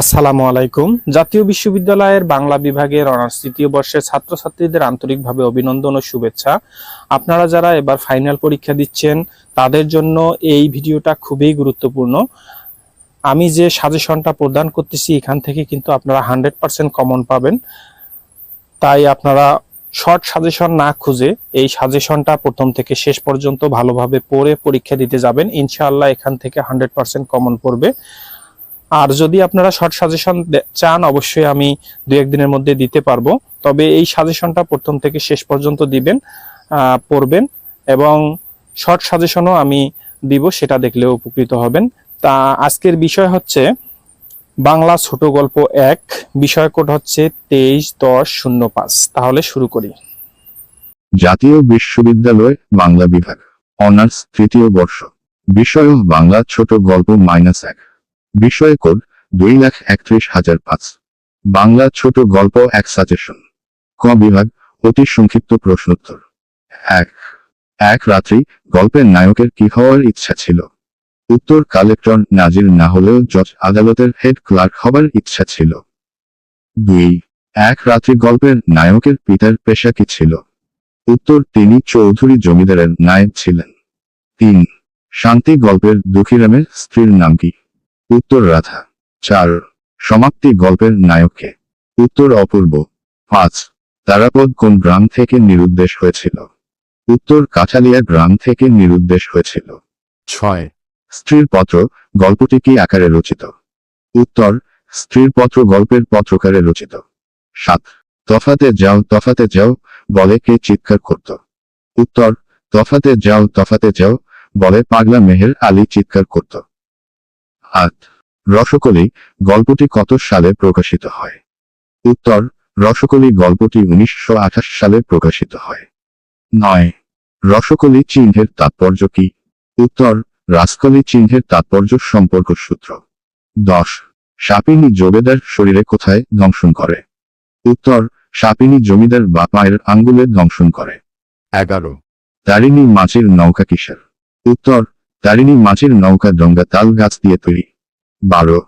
আসসালামু আলাইকুম। জাতীয় বিশ্ববিদ্যালয়ের বাংলা বিভাগের অনার্স তৃতীয় বর্ষের ছাত্রছাত্রীদের আন্তরিকভাবে অভিনন্দন ও শুভেচ্ছা। আপনারা যারা এবার ফাইনাল পরীক্ষা দিচ্ছেন, তাদের জন্য এই ভিডিওটা খুবই গুরুত্বপূর্ণ। আমি যে সাজেশনটা প্রদান করতেছি, এখান থেকে কিন্তু আপনারা হান্ড্রেড পার্সেন্ট কমন পাবেন। তাই আপনারা শর্ট সাজেশন না খুঁজে এই সাজেশনটা প্রথম থেকে শেষ পর্যন্ত ভালোভাবে পড়ে পরীক্ষা দিতে যাবেন। ইনশাআল্লাহ এখান থেকে হান্ড্রেড পার্সেন্ট কমন পড়বে। আর যদি আপনারা শর্ট সাজেশন চান, অবশ্যই আমি দু একদিনের মধ্যে দিতে পারব। তবে এই সাজেশনটা প্রথম থেকে শেষ পর্যন্ত দিবেন পড়বেন এবং শর্ট সাজেশনও আমি দিব, সেটা দেখলেও উপকৃত হবেন। তা আজকের বিষয় হচ্ছে বাংলা ছোট গল্প এক, বিষয় কোড হচ্ছে তেইশ দশ শূন্য পাঁচ। তাহলে শুরু করি। জাতীয় বিশ্ববিদ্যালয়, বাংলা বিভাগ, অনার্স তৃতীয় বর্ষ। বিষয় বাংলা ছোট গল্প মাইনাস এক। বিষয় কোড দুই লাখ একত্রিশ হাজার পাঁচ। বাংলা ছোট গল্প এক সাজেশন ক বিভাগ অতি সংক্ষিপ্ত প্রশ্নোত্তর। এক। এক রাত্রি গল্পের নায়কের কি হওয়ার ইচ্ছা ছিল? উত্তর কালেক্টর নাজির না হলেও জজ আদালতের হেড ক্লার্ক হবার ইচ্ছা ছিল। দুই। এক রাত্রি গল্পের নায়কের পিতার পেশা কি ছিল? উত্তর, তিনি চৌধুরী জমিদারের নায়ক ছিলেন। তিন। শান্তি গল্পের দুঃখীরামের স্ত্রীর নাম কি? উত্তর রাধা, চার, সমাপ্তি গল্পের নায়ককে। উত্তর অপূর্ব, পাঁচ, তারাপদ কোন গ্রাম থেকে নিরুদ্দেশ হয়েছিল? উত্তর কাঠালিয়া গ্রাম থেকে নিরুদ্দেশ হয়েছিল। ছয়, স্ত্রীর পত্র, গল্পটি কি আকারে রচিত? উত্তর, স্ত্রীর পত্র গল্পের পত্রকারে রচিত। সাত, তফাতে যাও তফাতে যাও, বলে কে চিৎকার করত? উত্তর, তফাতে যাও তফাতে যাও, বলে পাগলা মেহের আলী চিৎকার করত। আট রসকলি গল্পটি কত সালে প্রকাশিত হয়? উত্তর রসকলি গল্পটি উনিশশো আঠাশ সালে প্রকাশিত হয়। নয় রসকলি চিহ্নের তাৎপর্য কি? উত্তর রাসকলি চিহ্নের তাৎপর্য সম্পর্ক সূত্র। দশ সাপিনী জবেদার শরীরে কোথায় দংশন করে? উত্তর সাপিনী জমিদার বা পায়ের আঙ্গুলে দংশন করে। এগারো তারিণী মাছের নৌকা কিসের? উত্তর তারিণী মাছের নৌকা ডঙ্গা তাল গাছ দিয়ে তৈরি। বারো,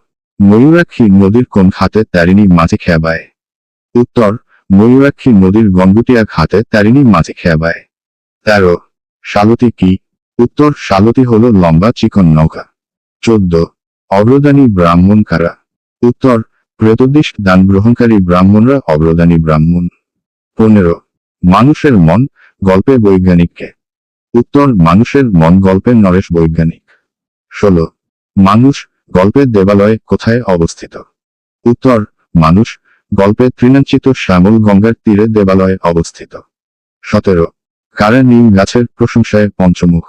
ময়ূরাক্ষী নদীর কোন খাতে তারিণী মাঝে খেয়াবায়? উত্তর, ময়ূরাক্ষী নদীর গঙ্গুটিয়া খাতে তারিণী মাঝে খেয়াবায়। তেরো, শালতি কি? উত্তর, শালতি হল লম্বা চিকন নৌকা। চোদ্দ, অগ্রদানী ব্রাহ্মণ কারা? উত্তর, প্রতদিশ দান গ্রহণকারী ব্রাহ্মণরা অগ্রদানী ব্রাহ্মণ। পনেরো, মানুষের মন গল্পে বৈজ্ঞানিককে। উত্তর, মানুষের মন গল্পের নরেশ বৈজ্ঞানিক। ষোলো, মানুষ গল্পের দেবালয় কোথায় অবস্থিত? উত্তর, মানুষ গল্পে তৃণাঞ্চিত শ্যামল গঙ্গার তীরে দেবালয়ে অবস্থিত। সতেরো, কারা নিম গাছের প্রশংসায় পঞ্চমুখ?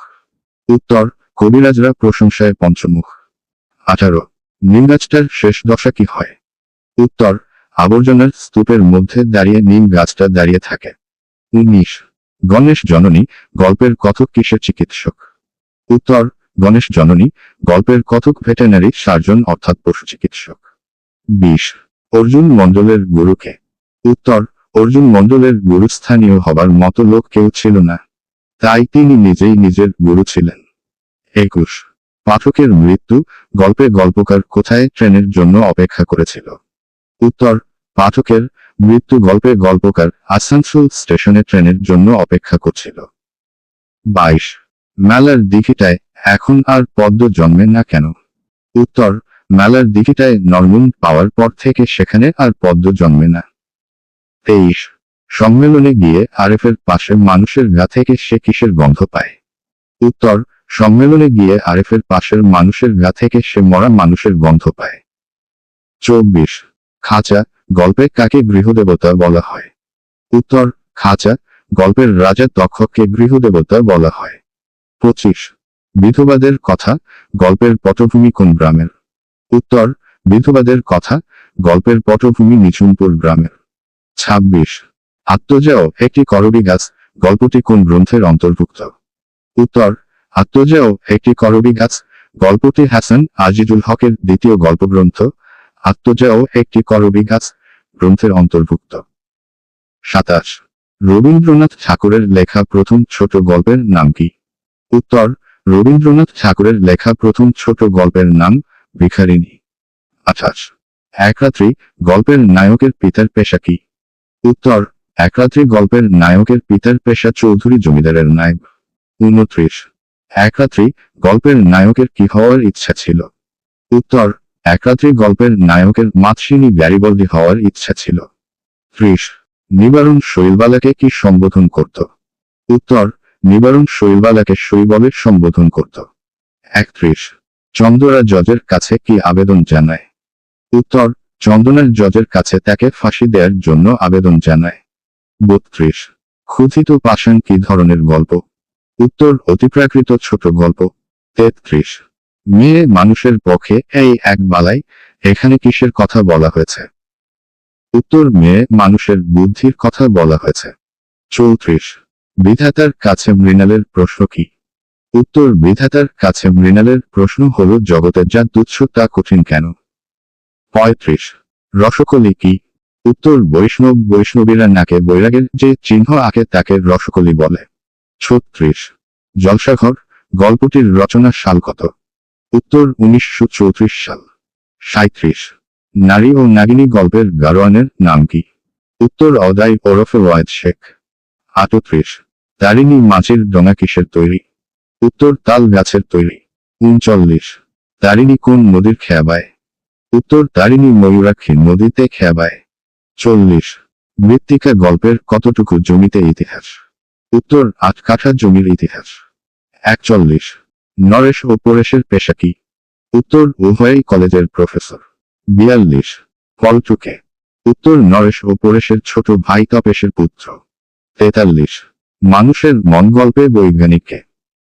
উত্তর, কবিরাজরা প্রশংসায় পঞ্চমুখ। আঠারো, নিম গাছটার শেষ দশা কি হয়? উত্তর, আবর্জনার স্তূপের মধ্যে দাঁড়িয়ে নিম গাছটা দাঁড়িয়ে থাকে। উনিশ গণেশ জননী, গল্পের কথক কিসের চিকিৎসক? উত্তর, গণেশ জননী, গল্পের কথক ভেটেনারি সার্জন অর্থাৎ পশু চিকিৎসক। বিশ, অর্জুন মণ্ডলের গুরুকে। উত্তর, অর্জুন মণ্ডলের গুরুস্থানীয় হবার মতো লোক কেউ ছিল না। তাই তিনি নিজেই নিজের গুরু ছিলেন। একুশ, পাঠকের মৃত্যু গল্পে গল্পকার কোথায় ট্রেনের জন্য অপেক্ষা করেছিল? উত্তর, পাঠকের মৃত্যু গল্পে গল্পকার আসানসোল স্টেশনে ট্রেনের জন্য অপেক্ষা করছিল। বাইশ। মেলার দিঘিটায় এখন আর পদ্ম জন্মে না কেন? উত্তর। মেলার দিঘিটায় নরমুন পাওয়ার পর থেকে সেখানে আর পদ্ম জন্মে না। তেইশ। সম্মেলনে গিয়ে আরেফের পাশে মানুষের গা থেকে সে কিসের গন্ধ পায়? উত্তর। সম্মেলনে গিয়ে আরেফের পাশের মানুষের গা থেকে সে মরা মানুষের গন্ধ পায়। চব্বিশ। খাঁচা গল্পে কাকে গৃহদেবতা বলা হয়? উত্তর, খাঁচা, গল্পের রাজা দক্ষকে গৃহদেবতা বলা হয়। পঁচিশ, বিধবাদের কথা, গল্পের পটভূমি কোন গ্রামের? উত্তর, বিধবাদের কথা, গল্পের পটভূমি নিঝুমপুর গ্রামের। ছাব্বিশ আত্মজাও একটি করবি গাছ, গল্পটি কোন গ্রন্থের অন্তর্ভুক্ত? উত্তর আত্মজাও একটি করবি গাছ, গল্পটি হাসান আজিজুল হকের দ্বিতীয় গল্পগ্রন্থ আত্মজাও একটি করবি গাছ গ্রন্থের অন্তর্ভুক্ত। সাতাশ। রবীন্দ্রনাথ ঠাকুরের লেখা প্রথম ছোট গল্পের নাম কি? উত্তর, রবীন্দ্রনাথ ঠাকুরের লেখা প্রথম ছোট গল্পের নাম ভিখারিণী। আঠাশ। এক রাত্রি গল্পের নায়কের পিতার পেশা কি? উত্তর, এক রাত্রি গল্পের নায়কের পিতার পেশা চৌধুরী জমিদারের নায়ক। উনত্রিশ। এক রাত্রি গল্পের নায়কের কি হওয়ার ইচ্ছা ছিল? উত্তর এক রাত্রি গল্পের নায়কের মাতসিনী গ্যারিবল্ডি হওয়ার ইচ্ছা ছিল। ত্রিশ নিবারণ শৈলবালাকে কি সম্বোধন করত? উত্তর, নিবারণ শৈলবালাকে শৈবলে সম্বোধন করত। একত্রিশ চন্দরা জজের কাছে কি আবেদন জানায়? উত্তর চন্দনের জজের কাছে তাকে ফাঁসি দেওয়ার জন্য আবেদন জানায়। বত্রিশ, ক্ষুধিত পাষাণ কি ধরনের গল্প? উত্তর, অতিপ্রাকৃত ছোট গল্প। তেত্রিশ মেয়ে মানুষের পক্ষে এই এক বালাই, এখানে কিসের কথা বলা হয়েছে? উত্তর, মেয়ে মানুষের বুদ্ধির কথা বলা হয়েছে। চৌত্রিশ, বিধাতার কাছে মৃণালের প্রশ্ন কি? উত্তর, বিধাতার কাছে মৃণালের প্রশ্ন হল, জগতের যা তুচ্ছ তা কঠিন কেন? পঁয়ত্রিশ, রসকলি কি? উত্তর, বৈষ্ণব, বৈষ্ণবীরা নাকে বৈরাগের যে চিহ্ন আঁকে তাকে রসকলি বলে। ছত্রিশ, জলসাঘর, গল্পটির রচনা সাল কত উত্তর উনিশশো চৌত্রিশ সাল সাঁত্রিশ নারী ও নাগিনী গল্পের গারোয়ানের নাম কি? উত্তর অদাই ওরফে ওয়ায়দ শেখ। আটত্রিশ। তারিণী মাছের ডোঙা কিসের তৈরি? উত্তর তাল গাছের তৈরি। উনচল্লিশ। তারিণী কোন নদীর খেয়াবায়? উত্তর তারিণী ময়ূরাক্ষী নদীতে খেয়াবায়। চল্লিশ। মৃত্তিকা গল্পের কতটুকু জমিতে ইতিহাস? উত্তর আট কাঠা জমির ইতিহাস। একচল্লিশ। নরেশ ও পরেশের পেশা কি? উত্তর, উভয়ই কলেজের প্রফেসর। বিয়াল্লিশ। পলটুকে উত্তর, নরেশ ও পরেশের ছোট ভাই তপেশের পুত্র। তেতাল্লিশ। মানুষের মন গল্পে বৈজ্ঞানিককে।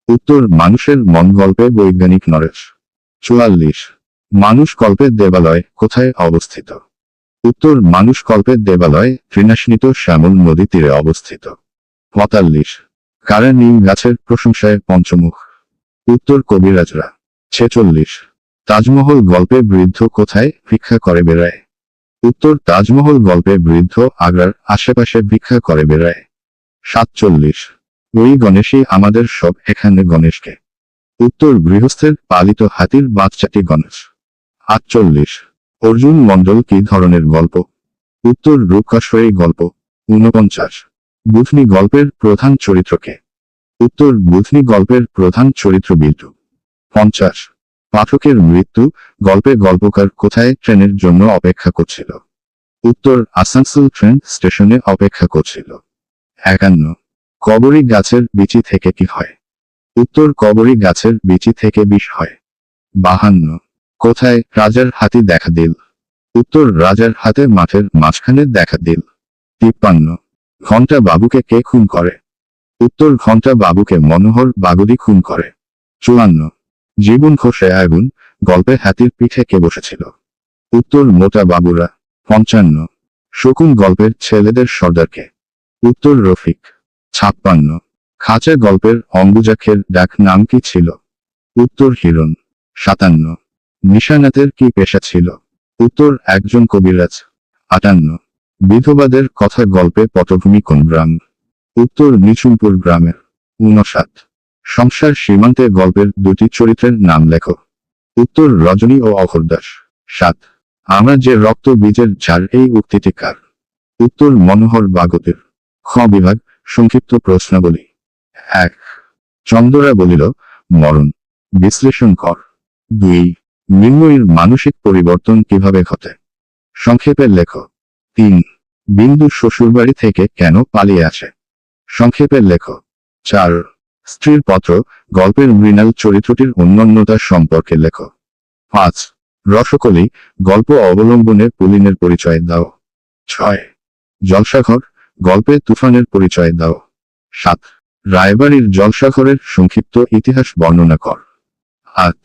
উত্তর, মানুষের মন গল্পে বৈজ্ঞানিক নরেশ। চুয়াল্লিশ। মানুষ কল্পের দেবালয় কোথায় অবস্থিত? উত্তর, মানুষ কল্পের দেবালয় তৃণাস্নিত শ্যামল নদী তীরে অবস্থিত। পঁয়তাল্লিশ। কারা নিম গাছের প্রশংসায় পঞ্চমুখ? উত্তর কবিরাজরা, ছেচল্লিশ। তাজমহল গল্পে বৃদ্ধ কোথায়? ভিক্ষা করে বেড়ায়। উত্তর, তাজমহল গল্পে বৃদ্ধ আগ্রার আশেপাশে ভিক্ষা করে বেড়ায়। সাতচল্লিশ। ওই গণেশই আমাদের সব এখানে গণেশকে। উত্তর, গৃহস্থের পালিত হাতির বাচ্চাটি গণেশ। আটচল্লিশ। অর্জুন মণ্ডল কি ধরনের গল্প? উত্তর রূপকাশ্বরী গল্প। ঊনপঞ্চাশ। বুধনি গল্পের প্রধান চরিত্রকে উত্তর বুধনি গল্পের প্রধান চরিত্র বিল্টু পঞ্চাশ। পাঠকের মৃত্যু গল্পে গল্পকার কোথায় ট্রেনের জন্য অপেক্ষা করছিল? উত্তর, আসানসোল ট্রেন স্টেশনে অপেক্ষা করছিল। একান্ন। কবরী গাছের বিচি থেকে কি হয়? উত্তর, কবরী গাছের বিচি থেকে বিষ হয়। বাহান্ন। কোথায় রাজার হাতি দেখা দিল? উত্তর, রাজার হাতে মাঠের মাঝখানে দেখা দিল। তিপ্পান্ন। ঘণ্টা বাবুকে কে খুন করে? উত্তর ঘণ্টা বাবুকে মনোহর বাগুদি খুন করে। চুয়ান্ন। জীবন খসে আগুন, গল্পে হাতির পিঠে কে বসেছিল? উত্তর মোটা বাবুরা, পঞ্চান্ন। শকুন গল্পের ছেলেদের সর্দারকে উত্তর রফিক, ছাপ্পান্ন। খাঁচা গল্পের অম্বুজাক্ষের ডাক নাম কি ছিল? উত্তর হিরণ, সাতান্ন। নিশানাতের কি পেশা ছিল? উত্তর একজন কবিরাজ, আটান্ন। বিধবাদের কথা গল্পে পটভূমি কোন গ্রাম? উত্তর নিচুমপুর গ্রামের ঊনষাট সংসার সীমান্তে গল্পের দুটি চরিত্রের নাম লেখো। উত্তর রজনী ও অঘরদাস সাত। আমরা যে রক্ত বীজের ঝাড়, এই উক্তিটি কার? উত্তর মনোহর বাগতের। খ বিভাগ, সংক্ষিপ্ত প্রশ্নাবলী। এক। চন্দ্রা বলিল, মরণ। বিশ্লেষণ কর। দুই। মৃন্ময়ীর মানসিক পরিবর্তন কীভাবে ঘটে? সংক্ষেপে লেখ। তিন। বিন্দু শ্বশুরবাড়ি থেকে কেন পালিয়ে আসে? সংক্ষেপে লেখ চার, স্ত্রীর পত্র, গল্পের মৃণাল চরিত্রটির অন্যান্যতা সম্পর্কে লেখ পাঁচ, রসকলি, গল্প অবলম্বনে পুলিনের পরিচয় দাও। ছয়, জলসাঘর গল্পে তুফানের পরিচয় দাও। সাত, রায়বাড়ির জলসাঘরের সংক্ষিপ্ত ইতিহাস বর্ণনা কর। আট,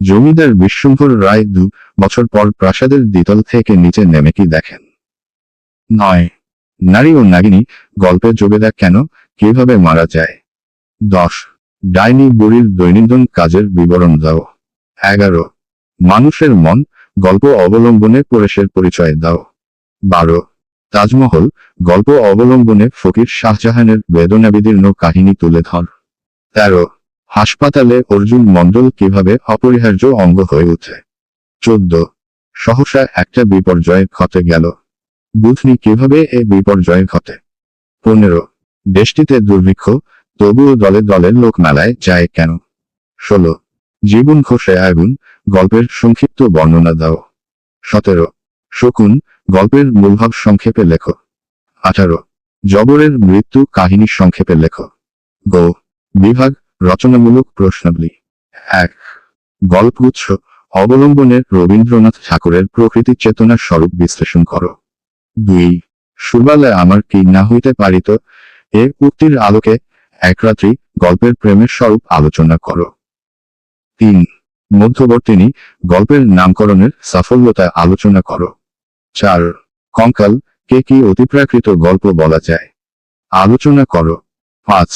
জমিদার বিশ্বম্ভর রায় দু বছর পর প্রাসাদের দ্বিতল থেকে নিচে নেমে কি দেখেন? নয় নারী ও নাগিনী গল্পে জবেদা কেন, কীভাবে মারা যায়? দশ। ডাইনি বুড়ির দৈনন্দিন কাজের বিবরণ দাও। এগারো। মানুষের মন গল্প অবলম্বনে পরেশের পরিচয় দাও। বারো। তাজমহল গল্প অবলম্বনে ফকির শাহজাহানের বেদনাবিদীর্ণ কাহিনী তুলে ধর। তেরো। হাসপাতালে অর্জুন মণ্ডল কীভাবে অপরিহার্য অঙ্গ হয়ে ওঠে? চোদ্দ। সহসা একটা বিপর্যয় ঘটে গেল। বুঝনি কীভাবে এ বিপর্যয় ঘটে? পনেরো। দেশটিতে দুর্ভিক্ষ, তবুও দলে দলে লোক মেলায় যায় কেন? ষোলো। জীবন ঘষে আগুন, গল্পের সংক্ষিপ্ত বর্ণনা দাও। সতেরো। শকুন, গল্পের মূলভাব সংক্ষেপে লেখো। আঠারো। জবরের মৃত্যু কাহিনী সংক্ষেপে লেখো। গো। বিভাগ, রচনামূলক প্রশ্নাবলী। এক। গল্পগুচ্ছ অবলম্বনে রবীন্দ্রনাথ ঠাকুরের প্রকৃতি চেতনার স্বরূপ বিশ্লেষণ করো। দুই সুরবালে আমার কি না হইতে পারিত? এ উক্তির আলোকে এক রাত্রি গল্পের প্রেমের স্বরূপ আলোচনা করো। তিন মধ্যবর্তিনী গল্পের নামকরণের সাফল্যতা আলোচনা করো। চার, কঙ্কাল, কে কি অতিপ্রাকৃত গল্প বলা যায়? আলোচনা করো। পাঁচ,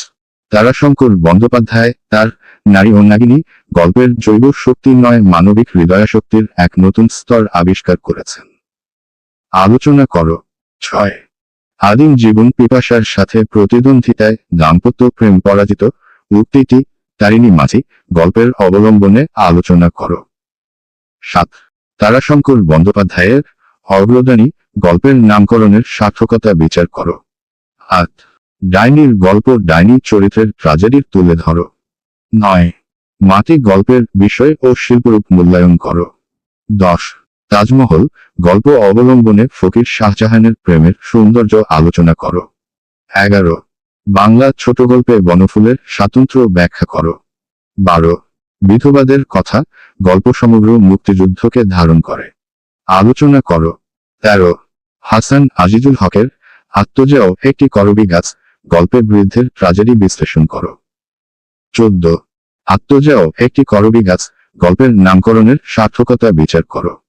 তারাশঙ্কর বন্দ্যোপাধ্যায় তার নারী ও নাগিনী গল্পের জৈব শক্তি নয় মানবিক হৃদয়াশক্তির এক নতুন স্তর আবিষ্কার করেছেন। আলোচনা করো। ছয়। আদিম জীবন পিপাসার সাথে প্রতিদ্বন্দ্বিতায় দাম্পত্য প্রেম পরাজিত উক্তিটি তারিণী মাঝি গল্পের অবলম্বনে আলোচনা করো। সাত। তারাশঙ্কর বন্দ্যোপাধ্যায়ের অগ্রদানী গল্পের নামকরণের সার্থকতা বিচার করো। আট। ডাইনির গল্প ডাইনি চরিত্রের ট্রাজেডির তুলে ধরো। নয়। মাটি গল্পের বিষয় ও শিল্পরূপ মূল্যায়ন করো। দশ। তাজমহল, গল্প অবলম্বনে ফকির শাহজাহানের প্রেমের সৌন্দর্য আলোচনা করো। এগারো। বাংলা ছোট গল্পে বনফুলের স্বাতন্ত্র্য ব্যাখ্যা করো। বারো। বিধবাদের কথা গল্প সমগ্র মুক্তিযুদ্ধকে ধারণ করে। আলোচনা করো। তেরো। হাসান আজিজুল হকের আত্মজেয় একটি করবি গাছ গল্পে বৃদ্ধের ট্রাজেডি বিশ্লেষণ করো। চোদ্দ। আত্মজেয় একটি করবি গাছ গল্পের নামকরণের সার্থকতা বিচার করো।